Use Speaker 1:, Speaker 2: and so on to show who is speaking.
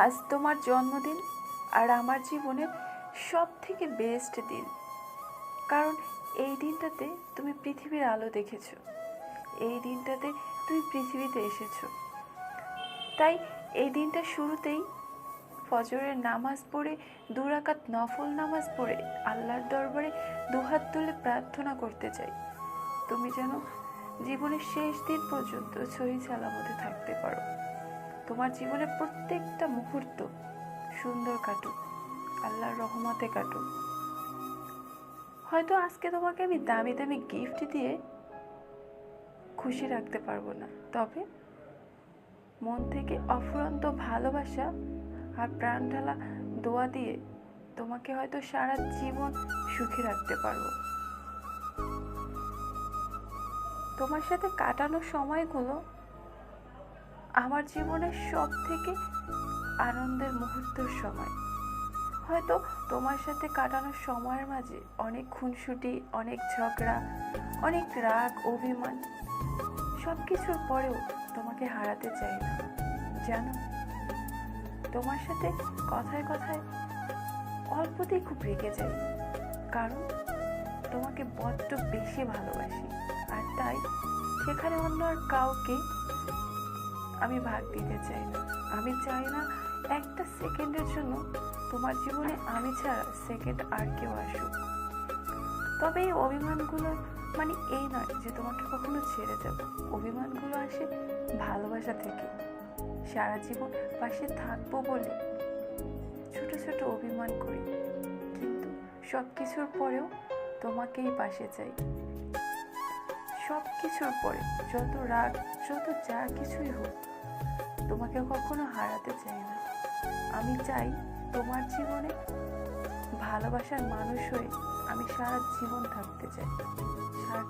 Speaker 1: আজ তোমার জন্মদিন আর আমার জীবনের সব থেকে বেস্ট দিন। কারণ এই দিনটাতে তুমি পৃথিবীর আলো দেখেছ। এই দিনটাতে তুমি পৃথিবীতে এসেছ। তাই এই দিনটা শুরুতেই ফজরের নামাজ পড়ে, দুরাকাত নফল নামাজ পড়ে আল্লাহর দরবারে দুহাত তুলে প্রার্থনা করতে চাই। তুমি যেন জীবনের শেষ দিন পর্যন্ত সহি সালামতে থাকতে পারো। তোমার জীবনের প্রত্যেকটা মুহূর্ত সুন্দর কাটুক, আল্লাহর রহমতে কাটুক। হয়তো আজকে তোমাকে আমি দামি দামি গিফট দিয়ে খুশি রাখতে পারব না, তবে মন থেকে অফুরন্ত ভালোবাসা আর প্রাণ ঢালা দোয়া দিয়ে তোমাকে হয়তো সারা জীবন সুখী রাখতে পারব। তোমার সাথে কাটানো সময়গুলো আমার জীবনের সব থেকে আনন্দের মুহূর্তের সময়। হয়তো তোমার সাথে কাটানোর সময়ের মাঝে অনেক খুনসুটি, অনেক ঝগড়া, অনেক রাগ, অভিমান সব কিছুর পরেও তোমাকে হারাতে চাই না। জানো, তোমার সাথে কথায় কথায় অল্পতেই খুব রেগে যাই, কারণ তোমাকে বড্ড বেশি ভালোবাসি। আর তাই সেখানে অন্য আর কাউকে আমি ভাগ দিতে চাই না। আমি চাই না একটা সেকেন্ডের জন্য তোমার জীবনে আমি ছাড়া সেকেন্ড আর কেউ আসুক। তবে এই অভিমানগুলো মানে এই নয় যে তোমাকে কখনো ছেড়ে যাব অভিমানগুলো আসে ভালোবাসা থেকে। সারা জীবন পাশে থাকব বলে ছোট ছোট অভিমান করি। কিন্তু সব কিছুর পরেও তোমাকেই পাশে চাই। সব কিছুর পরে যত রাগ, যত যা কিছুই হোক, তোমাকে কখনো হারাতে চাই না। আমি চাই তোমার জীবনে ভালোবাসার মানুষ হয়ে আমি সারা জীবন থাকতে চাই সারা